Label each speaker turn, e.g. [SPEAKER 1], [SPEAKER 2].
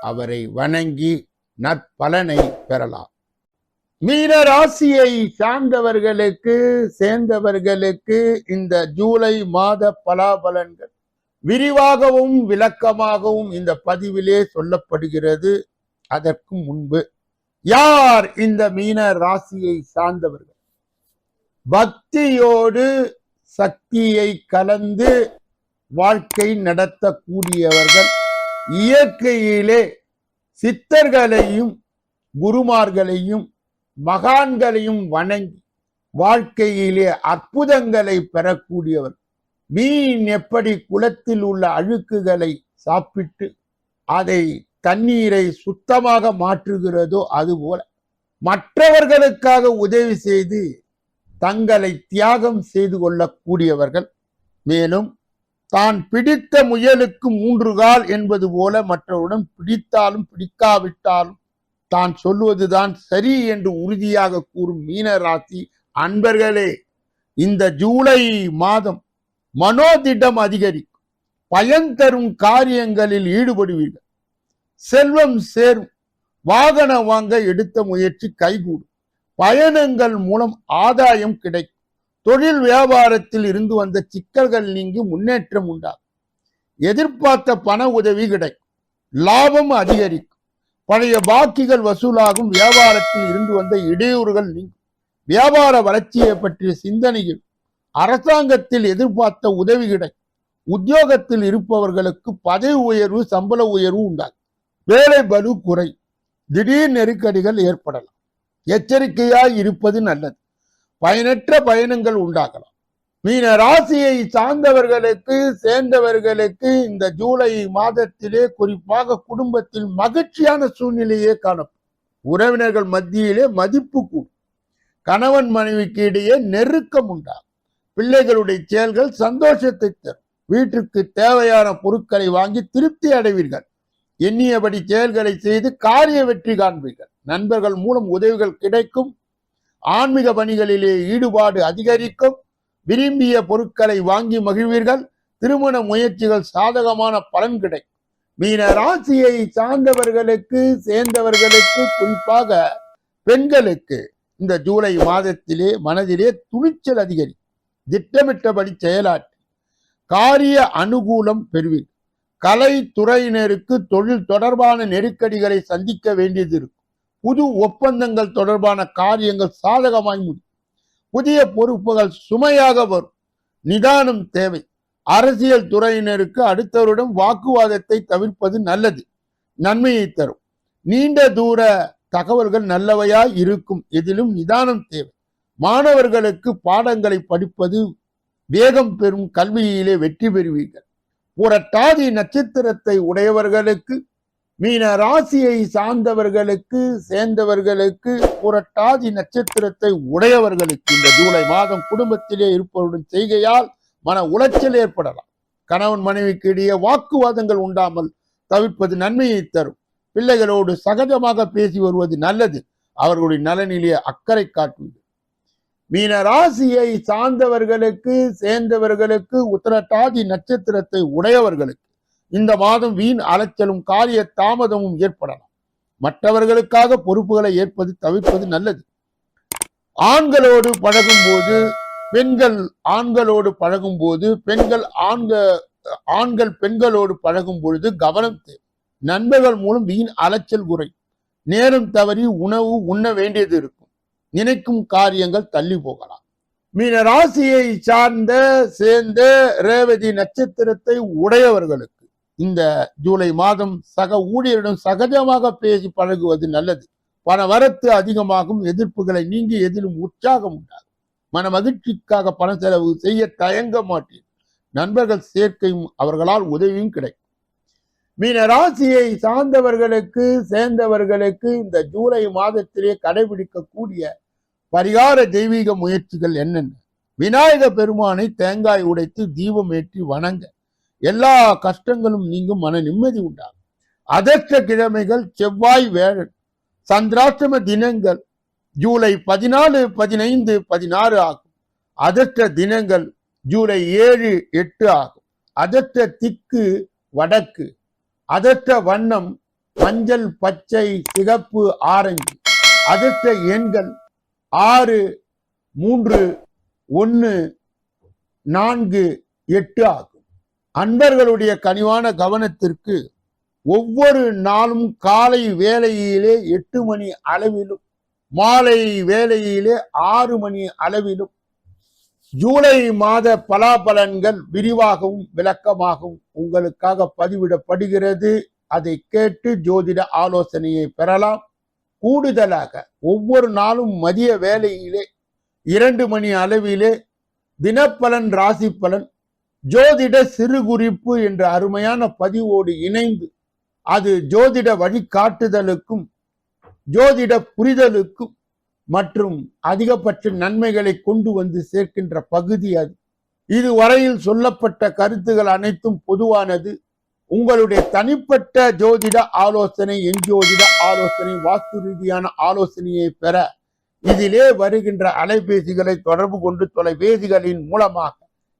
[SPEAKER 1] அவரை வணங்கி நற்பலனை பெறலாம். மீன ராசியை சார்ந்தவர்களுக்கு சேர்ந்தவர்களுக்கு இந்த ஜூலை மாத பலாபலன்கள் விரிவாகவும் விளக்கமாகவும் இந்த பதிவிலே சொல்லப்படுகிறது. அதற்கு முன்பு யார் இந்த மீன ராசியை சார்ந்தவர்கள்? பக்தியோடு சக்தியை கலந்து வாழ்க்கை நடத்தக்கூடியவர்கள் இயற்கையிலே சித்தர்களையும் குருமார்களையும் மகான்களையும் வணங்கி வாழ்க்கையிலே அற்புதங்களை பெறக்கூடியவர். மீன் எப்படி குளத்தில் உள்ள அழுக்குகளை சாப்பிட்டு அதை தண்ணீரை சுத்தமாக மாற்றுகிறதோ அதுபோல மற்றவர்களுக்காக உதவி செய்து தங்களை தியாகம் செய்து கொள்ளக்கூடியவர்கள். மேலும் தான் பிடித்த முயலுக்கு மூன்று கால் என்பது போல மற்றவருடன் பிடித்தாலும் பிடிக்காவிட்டாலும் தான் சொல்வதுதான் சரி என்று உறுதியாக கூறும் மீனராசி அன்பர்களே. இந்த ஜூலை மாதம் மனோதிடம் அதிகரிக்கும். பயன் தரும் காரியங்களில் ஈடுபடுவீர்கள். செல்வம் சேரும். வாகனம் வாங்க எடுத்த முயற்சி கைகூடும். பயணங்கள் மூலம் ஆதாயம் கிடைக்கும். தொழில் வியாபாரத்தில் இருந்து வந்த சிக்கல்கள் நீங்கி முன்னேற்றம் உண்டாகும். எதிர்பார்த்த பண உதவி கிடைக்கும் லாபம் அதிகரிக்கும். பழைய பாக்கிகள் வசூலாகும். வியாபாரத்தில் இருந்து வந்த இடையூறுகள் நீங்கும். வியாபார வளர்ச்சியை பற்றிய சிந்தனையில் அரசாங்கத்தில் எதிர்பார்த்த உதவி கிடைக்கும் உத்தியோகத்தில் இருப்பவர்களுக்கு பதவி உயர்வு சம்பள உயர்வு உண்டாகும். வேலை பலு குறை. திடீர் நெருக்கடிகள் ஏற்படலாம். எச்சரிக்கையாய் இருப்பது நல்லது. பயனற்ற பயணங்கள் உண்டாகலாம். மீன ராசியை சார்ந்தவர்களுக்கு சேர்ந்தவர்களுக்கு இந்த ஜூலை மாதத்திலே குறிப்பாக குடும்பத்தில் மகிழ்ச்சியான சூழ்நிலையே காணப்படும். உறவினர்கள் மத்தியிலே மதிப்பு கூடும். கணவன் மனைவிக்கு இடையே நெருக்கம் உண்டாகும். பிள்ளைகளுடைய செயல்கள் சந்தோஷத்தை தரும். வீட்டிற்கு தேவையான பொருட்களை வாங்கி திருப்தி அடைவீர்கள். எண்ணியபடி செயல்களை செய்து காரிய வெற்றி காண்பீர்கள். நண்பர்கள் மூலம் உதவிகள் கிடைக்கும். ஆன்மீக பணிகளிலே ஈடுபாடு அதிகரிக்கும். விரும்பிய பொருட்களை வாங்கி மகிழ்வீர்கள். திருமண முயற்சிகள் சாதகமான பலன் கிடைக்கும். மீன ராசியை சார்ந்தவர்களுக்கு சேர்ந்தவர்களுக்கு குறிப்பாக பெண்களுக்கு இந்த ஜூலை மாதத்திலே மனதிலே துணிச்சல் அதிகரிக்கும். திட்டமிட்டபடி செயலாற்றி. காரிய அனுகூலம் பெறுவீர்கள். கலைத்துறையினருக்கு தொழில் தொடர்பான நெருக்கடிகளை சந்திக்க வேண்டியது இருக்கும். புது ஒப்பந்தங்கள் தொடர்பான காரியங்கள் சாதகமாய் முடியும். புதிய பொறுப்புகள் சுமையாக வரும். நிதானம் தேவை. அரசியல் துறையினருக்கு அடுத்தவரிடம் வாக்குவாதத்தை தவிர்ப்பது நல்லது. நன்மையை தரும். நீண்ட தூர தகவல்கள் நல்லவையாய் இருக்கும். எதிலும் நிதானம் தேவை. மாணவர்களுக்கு பாடங்களை படிப்பது வேகம் பெறும் கல்வியிலே வெற்றி பெறுவீர்கள். புரட்டாதி நட்சத்திரத்தை உடையவர்களுக்கு மீன ராசியை சார்ந்தவர்களுக்கு சேர்ந்தவர்களுக்கு புரட்டாதி நட்சத்திரத்தை உடையவர்களுக்கு இந்த ஜூலை மாதம் குடும்பத்திலே இருப்பவருடன் செய்கையால் மன உளைச்சல் ஏற்படலாம். கணவன் மனைவிக்கு இடையே வாக்குவாதங்கள் உண்டாமல் தவிர்ப்பது நன்மையை தரும். பிள்ளைகளோடு சகஜமாக பேசி வருவது நல்லது. அவர்களுடைய நலனிலே அக்கறை காட்டுவது. மீன ராசியை சார்ந்தவர்களுக்கு சேர்ந்தவர்களுக்கு உத்தரட்டாதி நட்சத்திரத்தை உடையவர்களுக்கு இந்த மாதம் வீண் அலைச்சலும் காரிய தாமதமும் ஏற்படலாம். மற்றவர்களுக்காக பொறுப்புகளை ஏற்பது தவிர்ப்பது நல்லது. ஆண்களோடு பழகும்போது பெண்கள் ஆண்களோடு பழகும்போது பெண்கள் ஆண்க ஆண்கள் பெண்களோடு பழகும் பொழுது கவனம் தேவை. நண்பர்கள் மூலம் வீண் அலைச்சல் குறை. நேரம் தவறி உணவு உண்ண வேண்டியது இருக்கும். நினைக்கும் காரியங்கள் தள்ளி போகலாம். மீன ராசியை சார்ந்த சேர்ந்த ரேவதி நட்சத்திரத்தை உடையவர்களுக்கு இந்த ஜூலை மாதம் சக ஊழியரிடம் சகஜமாக பேசி பழகுவது நல்லது. பண வரத்து அதிகமாகும் எதிர்ப்புகளை நீங்கி எதிலும் உற்சாகம் உண்டாகும். மன மகிழ்ச்சிக்காக பண செலவு செய்ய தயங்க மாட்டீர். நண்பர்கள் சேர்க்கையும் அவர்களால் உதவியும் கிடைக்கும். மீன ராசியை சார்ந்தவர்களுக்கு சேர்ந்தவர்களுக்கு இந்த ஜூலை மாதத்திலே கடைபிடிக்கக்கூடிய பரிகார தெய்வீக முயற்சிகள் என்னென்ன? விநாயக பெருமானை தேங்காய் உடைத்து தீபம் ஏற்றி வணங்க. எல்லா கஷ்டங்களும் நீங்கும் மன நிம்மதி உண்டாகும். அதற்ற கிழமைகள் செவ்வாய் வேழன் சந்திராஷ்டம தினங்கள் ஜூலை பதினாலு பதினைந்து பதினாறு ஆகும். அதற்ற தினங்கள் ஜூலை ஏழு எட்டு ஆகும். அதற்ற திக்கு வடக்கு. அதற்ற வண்ணம் மஞ்சள் பச்சை சிகப்பு ஆரஞ்சு. அதற்ற எண்கள் ஆறு மூன்று ஒன்று நான்கு எட்டு ஆகும். அன்பர்களுடைய கனிவான கவனத்திற்கு ஒவ்வொரு நாளும் காலை வேலையிலே எட்டு மணி அளவிலும் மாலை வேலையிலே ஆறு மணி அளவிலும் ஜூலை மாத பலாபலன்கள் விரிவாகவும் விளக்கமாகவும் உங்களுக்காக பதிவிடப்படுகிறது. அதை கேட்டு ஜோதிட ஆலோசனையை பெறலாம். கூடுதலாக ஒவ்வொரு நாளும் மதிய வேலையிலே இரண்டு மணி அளவிலே தினப்பலன் ராசி பலன் ஜோதிட சிறு குறிப்பு என்ற அருமையான பதிவோடு இணைந்து அது ஜோதிட வழிகாட்டுதலுக்கும் ஜோதிட புரிதலுக்கும் மற்றும் அதிகபட்ச நன்மைகளை கொண்டு வந்து சேர்க்கின்ற பகுதி அது. இதுவரையில் சொல்லப்பட்ட கருத்துகள் அனைத்தும் பொதுவானது. உங்களுடைய தனிப்பட்ட ஜோதிட ஆலோசனை எஞ்சோதிட ஆலோசனை வாஸ்து ரீதியான ஆலோசனையை பெற இதிலே வருகின்ற அலைபேசிகளை தொடர்பு கொண்டு தொலைபேசிகளின் மூலமாக